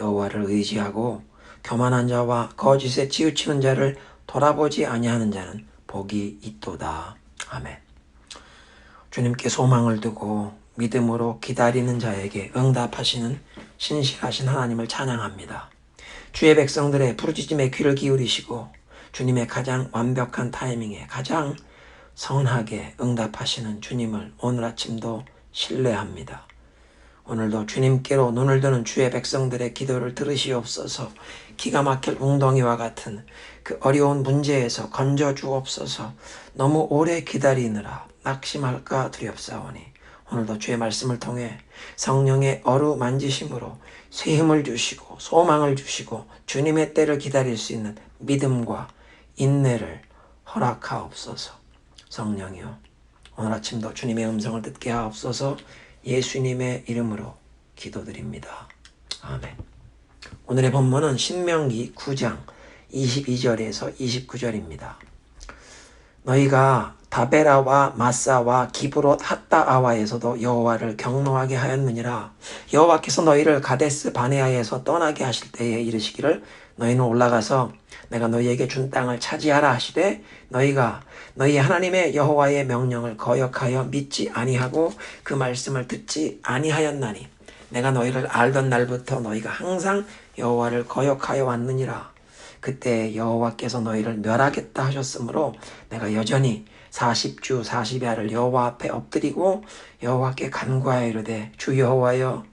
여호와를 의지하고 교만한 자와 거짓에 치우치는 자를 돌아보지 아니하는 자는 복이 있도다. 아멘. 주님께 소망을 두고 믿음으로 기다리는 자에게 응답하시는 신실하신 하나님을 찬양합니다. 주의 백성들의 부르짖음에 귀를 기울이시고 주님의 가장 완벽한 타이밍에 가장 선하게 응답하시는 주님을 오늘 아침도 신뢰합니다. 오늘도 주님께로 눈을 드는 주의 백성들의 기도를 들으시옵소서. 기가 막힐 웅덩이와 같은 그 어려운 문제에서 건져 주옵소서. 너무 오래 기다리느라 낙심할까 두렵사오니 오늘도 주의 말씀을 통해 성령의 어루 만지심으로 새 힘을 주시고 소망을 주시고 주님의 때를 기다릴 수 있는 믿음과 인내를 허락하옵소서. 성령이요 오늘 아침도 주님의 음성을 듣게 하옵소서 예수님의 이름으로 기도드립니다. 아멘. 오늘의 본문은 신명기 9장 22절에서 29절입니다. 너희가 다베라와 마사와 기브롯 핫다아와에서도 여호와를 경노하게 하였느니라 여호와께서 너희를 가데스 바네아에서 떠나게 하실 때에 이르시기를 너희는 올라가서 내가 너희에게 준 땅을 차지하라 하시되 너희가 너희 하나님의 여호와의 명령을 거역하여 믿지 아니하고 그 말씀을 듣지 아니하였나니 내가 너희를 알던 날부터 너희가 항상 여호와를 거역하여 왔느니라. 그때 여호와께서 너희를 멸하겠다 하셨으므로 내가 여전히 40주 40야를 여호와 앞에 엎드리고 여호와께 간구하여 이르되 주 여호와여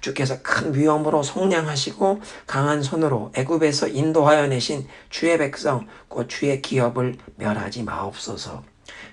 주께서 큰 위엄으로 속량하시고 강한 손으로 애굽에서 인도하여 내신 주의 백성 곧 주의 기업을 멸하지 마옵소서.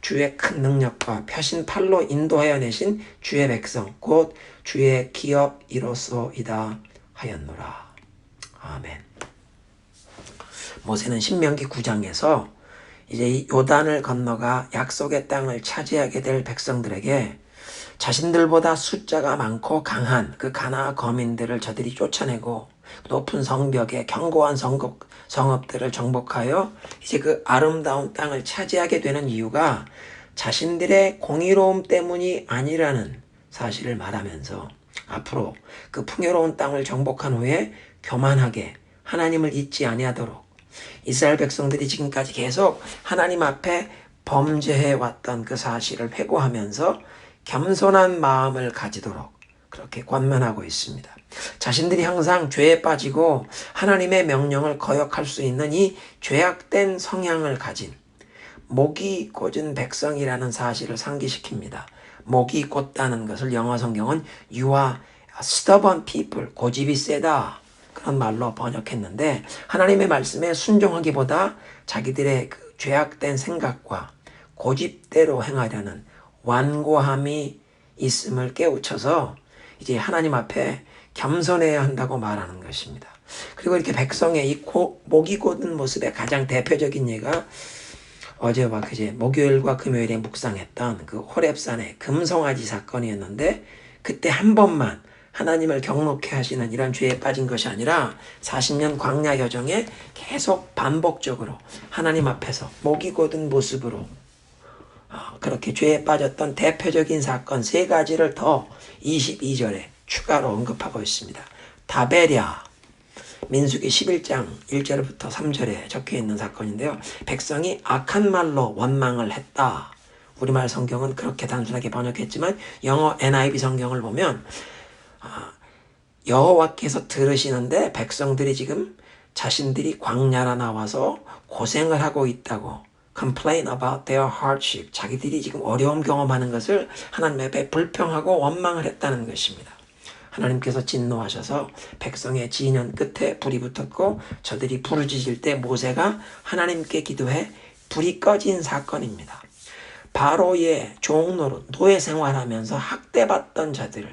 주의 큰 능력과 펴신 팔로 인도하여 내신 주의 백성 곧 주의 기업 이로소이다 하였노라. 아멘. 모세는 신명기 9장에서 이제 요단을 건너가 약속의 땅을 차지하게 될 백성들에게 자신들보다 숫자가 많고 강한 그 가나 거민들을 저들이 쫓아내고 높은 성벽에 견고한 성급, 성읍들을 정복하여 이제 그 아름다운 땅을 차지하게 되는 이유가 자신들의 공의로움 때문이 아니라는 사실을 말하면서 앞으로 그 풍요로운 땅을 정복한 후에 교만하게 하나님을 잊지 아니하도록 이스라엘 백성들이 지금까지 계속 하나님 앞에 범죄해 왔던 그 사실을 회고하면서 겸손한 마음을 가지도록 그렇게 권면하고 있습니다. 자신들이 항상 죄에 빠지고 하나님의 명령을 거역할 수 있는 이 죄악된 성향을 가진 목이 꽂은 백성이라는 사실을 상기시킵니다. 목이 꽂다는 것을 영어 성경은 you are stubborn people, 고집이 세다. 그런 말로 번역했는데 하나님의 말씀에 순종하기보다 자기들의 그 죄악된 생각과 고집대로 행하려는 완고함이 있음을 깨우쳐서 이제 하나님 앞에 겸손해야 한다고 말하는 것입니다. 그리고 이렇게 백성의 이 고, 목이 곧은 모습의 가장 대표적인 예가 어제와 그제 목요일과 금요일에 묵상했던 그 호랩산의 금송아지 사건이었는데 그때 한 번만 하나님을 경록해 하시는 이런 죄에 빠진 것이 아니라 40년 광야 여정에 계속 반복적으로 하나님 앞에서 목이 곧은 모습으로 어, 그렇게 죄에 빠졌던 대표적인 사건 세 가지를 더 22절에 추가로 언급하고 있습니다. 다베랴 민수기 11장 1절부터 3절에 적혀 있는 사건인데요. 백성이 악한 말로 원망을 했다. 우리말 성경은 그렇게 단순하게 번역했지만 영어 NIV 성경을 보면 아, 여호와께서 들으시는데 백성들이 지금 자신들이 광야라 나와서 고생을 하고 있다고 complain about their hardship. 자기들이 지금 어려움 경험하는 것을 하나님 앞에 불평하고 원망을 했다는 것입니다. 하나님께서 진노하셔서 백성의 진연 끝에 불이 붙었고 저들이 부르짖을 때 모세가 하나님께 기도해 불이 꺼진 사건입니다. 바로의 종로로 노예 생활하면서 학대받던 자들을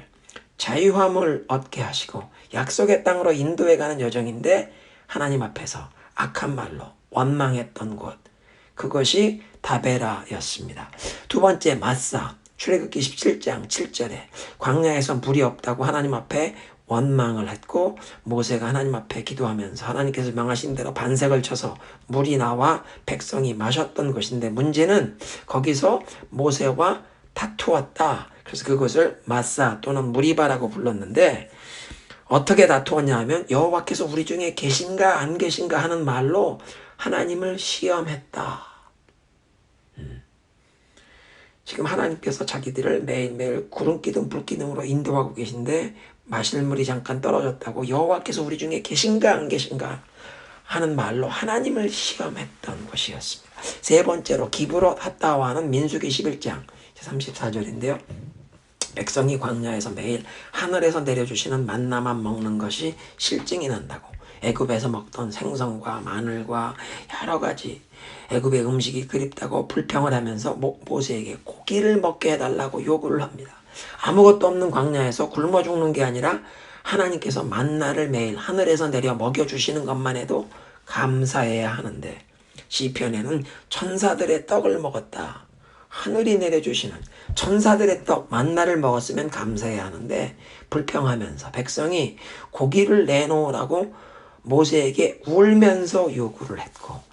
자유함을 얻게 하시고 약속의 땅으로 인도해 가는 여정인데 하나님 앞에서 악한 말로 원망했던 곳 그것이 다베라였습니다. 두 번째 마사 출애굽기 17장 7절에 광야에서 물이 없다고 하나님 앞에 원망을 했고 모세가 하나님 앞에 기도하면서 하나님께서 명하신 대로 반색을 쳐서 물이 나와 백성이 마셨던 것인데 문제는 거기서 모세와 다투었다. 그래서 그것을 마사 또는 무리바라고 불렀는데 어떻게 다투었냐 하면 여호와께서 우리 중에 계신가 안 계신가 하는 말로 하나님을 시험했다. 음. 지금 하나님께서 자기들을 매일매일 구름 기둥 불 기둥으로 인도하고 계신데 마실 물이 잠깐 떨어졌다고 여호와께서 우리 중에 계신가 안 계신가 하는 말로 하나님을 시험했던 것이었습니다. 세 번째로 기브로 핫다와는 민수기 11장 34절인데요. 백성이 광야에서 매일 하늘에서 내려주시는 만나만 먹는 것이 실증이 난다고. 애굽에서 먹던 생선과 마늘과 여러 가지 애굽의 음식이 그립다고 불평을 하면서 모, 모세에게 고기를 먹게 해달라고 요구를 합니다. 아무것도 없는 광야에서 굶어 죽는 게 아니라 하나님께서 만나를 매일 하늘에서 내려 먹여주시는 것만 해도 감사해야 하는데 시편에는 천사들의 떡을 먹었다. 하늘이 내려주시는 천사들의 떡 만나를 먹었으면 감사해야 하는데 불평하면서 백성이 고기를 내놓으라고 모세에게 울면서 요구를 했고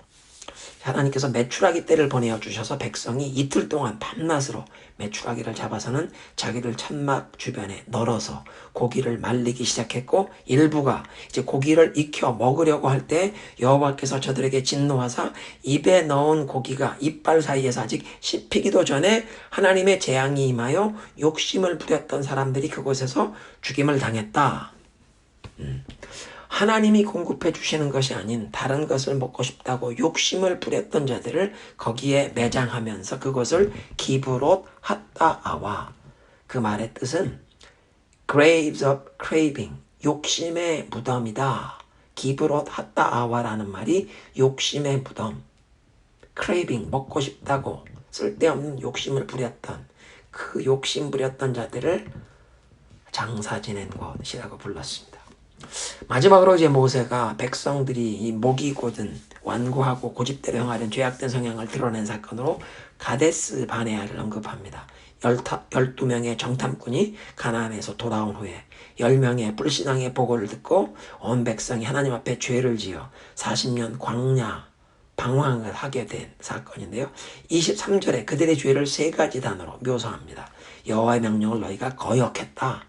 하나님께서 메추라기 떼를 보내어 주셔서 백성이 이틀 동안 밤낮으로 메추라기를 잡아서는 자기를 천막 주변에 널어서 고기를 말리기 시작했고 일부가 이제 고기를 익혀 먹으려고 할 때 여호와께서 저들에게 진노하사 입에 넣은 고기가 이빨 사이에서 아직 씹히기도 전에 하나님의 재앙이 임하여 욕심을 부렸던 사람들이 그곳에서 죽임을 당했다. 음. 하나님이 공급해 주시는 것이 아닌 다른 것을 먹고 싶다고 욕심을 부렸던 자들을 거기에 매장하면서 그것을 기브롯 핫다아와 그 말의 뜻은 graves of craving 욕심의 무덤이다. 기브롯 핫다아와라는 말이 욕심의 무덤 craving 먹고 싶다고 쓸데없는 욕심을 부렸던 그 욕심 부렸던 자들을 장사 지낸 곳이라고 불렀습니다. 마지막으로 이제 모세가 백성들이 이 목이 곧은 완고하고 고집대로 행하는 죄악된 성향을 드러낸 사건으로 가데스 바네아를 언급합니다. 12명의 정탐꾼이 가나안에서 돌아온 후에 10명의 불신앙의 보고를 듣고 온 백성이 하나님 앞에 죄를 지어 40년 광야 방황을 하게 된 사건인데요. 23절에 그들의 죄를 세 가지 단어로 묘사합니다. 여호와의 명령을 너희가 거역했다.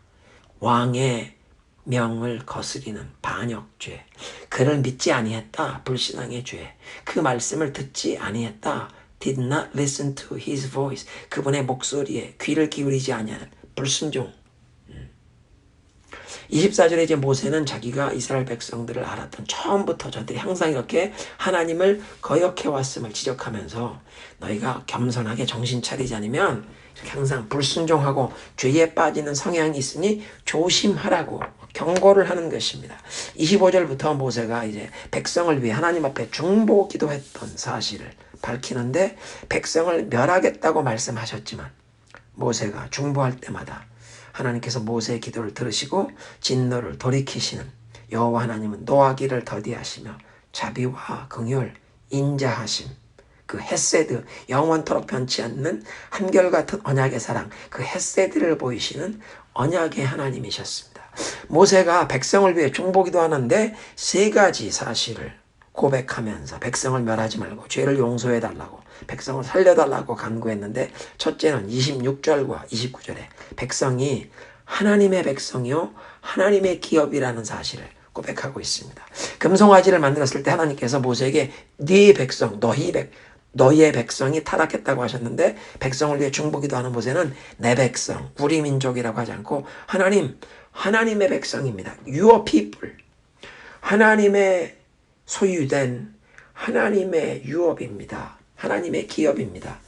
왕의 명을 거스리는 반역죄. 그를 믿지 아니했다. 불신앙의 죄. 그 말씀을 듣지 아니했다. did not listen to his voice. 그분의 목소리에 귀를 기울이지 아니하는 불순종. 24절에 이제 모세는 자기가 이스라엘 백성들을 알았던 처음부터 저들이 항상 이렇게 하나님을 거역해 왔음을 지적하면서 너희가 겸손하게 정신 차리지 않으면 항상 불순종하고 죄에 빠지는 성향이 있으니 조심하라고 경고를 하는 것입니다. 25절부터 모세가 이제 백성을 위해 하나님 앞에 중보 기도했던 사실을 밝히는데 백성을 멸하겠다고 말씀하셨지만 모세가 중보할 때마다 하나님께서 모세의 기도를 들으시고 진노를 돌이키시는 여호와 하나님은 노하기를 더디하시며 자비와 긍휼 인자하심 그 헤세드 영원토록 변치 않는 한결같은 언약의 사랑 그 헤세드를 보이시는 언약의 하나님이셨습니다. 모세가 백성을 위해 중보기도 하는데 세 가지 사실을 고백하면서 백성을 멸하지 말고 죄를 용서해 달라고 백성을 살려 달라고 간구했는데 첫째는 26절과 29절에 백성이 하나님의 백성이요 하나님의 기업이라는 사실을 고백하고 있습니다. 금송아지를 만들었을 때 하나님께서 모세에게 네 백성 너희 백 너희의 백성이 타락했다고 하셨는데 백성을 위해 중보기도 하는 모세는 내 백성 우리 민족이라고 하지 않고 하나님 하나님의 백성입니다. Your people 하나님의 소유된 하나님의 유업입니다. 하나님의 기업입니다.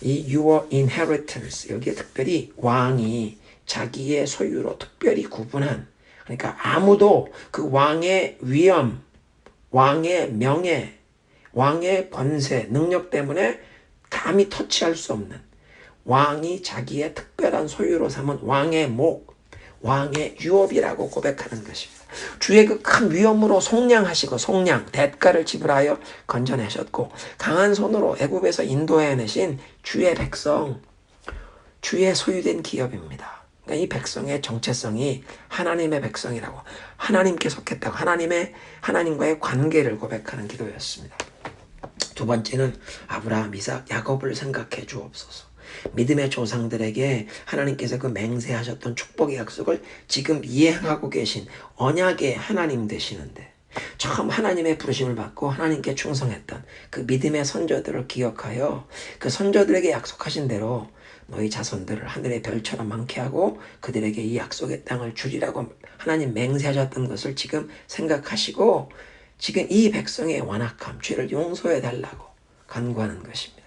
이 your inheritance 여기에 특별히 왕이 자기의 소유로 특별히 구분한 그러니까 아무도 그 왕의 위엄, 왕의 명예, 왕의 권세, 능력 때문에 감히 터치할 수 없는 왕이 자기의 특별한 소유로 삼은 왕의 목, 왕의 유업이라고 고백하는 것입니다. 주의 그 큰 위엄으로 속량하시고 속량 대가를 지불하여 건져내셨고 강한 손으로 애굽에서 인도해내신 주의 백성 주의 소유된 기업입니다. 그러니까 이 백성의 정체성이 하나님의 백성이라고 하나님께 속했다고 하나님의 하나님과의 관계를 고백하는 기도였습니다. 두 번째는 아브라함, 이삭, 야곱을 생각해 주옵소서. 믿음의 조상들에게 하나님께서 그 맹세하셨던 축복의 약속을 지금 이행하고 계신 언약의 하나님 되시는데 처음 하나님의 부르심을 받고 하나님께 충성했던 그 믿음의 선조들을 기억하여 그 선조들에게 약속하신 대로 너희 자손들을 하늘의 별처럼 많게 하고 그들에게 이 약속의 땅을 주리라고 하나님 맹세하셨던 것을 지금 생각하시고 지금 이 백성의 완악함, 죄를 용서해 달라고 간구하는 것입니다.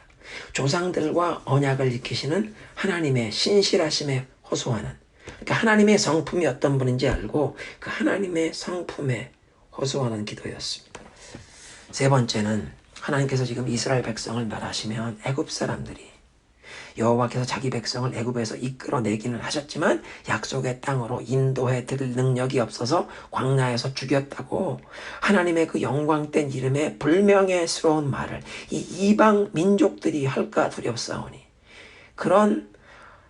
조상들과 언약을 지키시는 하나님의 신실하심에 호소하는 그러니까 하나님의 성품이 어떤 분인지 알고 그 하나님의 성품에 호소하는 기도였습니다. 세 번째는 하나님께서 지금 이스라엘 백성을 멸하시면 애굽 사람들이 여호와께서 자기 백성을 애굽에서 이끌어내기는 하셨지만 약속의 땅으로 인도해 드릴 능력이 없어서 광야에서 죽였다고 하나님의 그 영광된 이름에 불명예스러운 말을 이 이방 민족들이 할까 두렵사오니 그런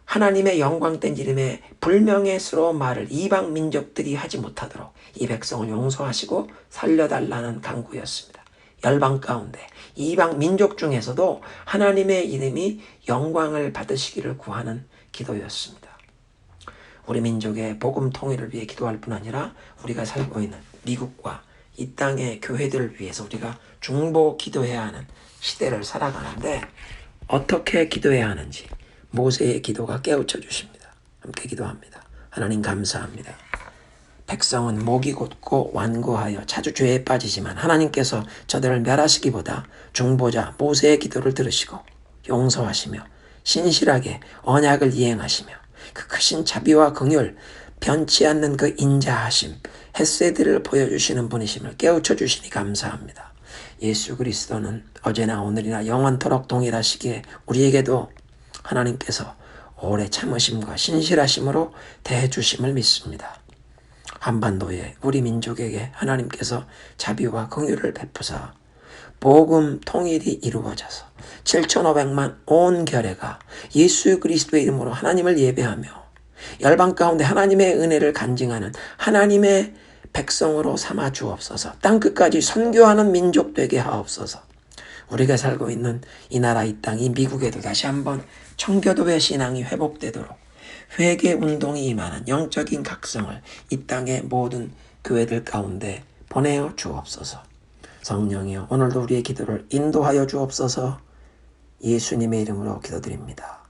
하나님의 영광된 이름에 불명예스러운 말을 이방 민족들이 하지 못하도록 이 백성을 용서하시고 살려달라는 강구였습니다. 열방 가운데 이방 민족 중에서도 하나님의 이름이 영광을 받으시기를 구하는 기도였습니다. 우리 민족의 복음 통일을 위해 기도할 뿐 아니라 우리가 살고 있는 미국과 이 땅의 교회들을 위해서 우리가 중보 기도해야 하는 시대를 살아가는데 어떻게 기도해야 하는지 모세의 기도가 깨우쳐 주십니다. 함께 기도합니다. 하나님 감사합니다. 백성은 목이 곧고 완고하여 자주 죄에 빠지지만 하나님께서 저들을 멸하시기보다 중보자 모세의 기도를 들으시고 용서하시며 신실하게 언약을 이행하시며 그 크신 자비와 긍휼 변치 않는 그 인자하심 햇세들을 보여주시는 분이심을 깨우쳐 주시니 감사합니다. 예수 그리스도는 어제나 오늘이나 영원토록 동일하시기에 우리에게도 하나님께서 오래 참으심과 신실하심으로 대해 주심을 믿습니다. 한반도에 우리 민족에게 하나님께서 자비와 긍휼을 베푸사 복음 통일이 이루어져서 7,500만 온 결회가 예수 그리스도의 이름으로 하나님을 예배하며 열방 가운데 하나님의 은혜를 간증하는 하나님의 백성으로 삼아 주옵소서. 땅 끝까지 선교하는 민족 되게 하옵소서. 우리가 살고 있는 이 나라 이 땅 이 미국에도 다시 한번 청교도의 신앙이 회복되도록 회개 운동이 임하는 영적인 각성을 이 땅의 모든 교회들 가운데 보내어 주옵소서. 성령이여 오늘도 우리의 기도를 인도하여 주옵소서. 예수님의 이름으로 기도드립니다.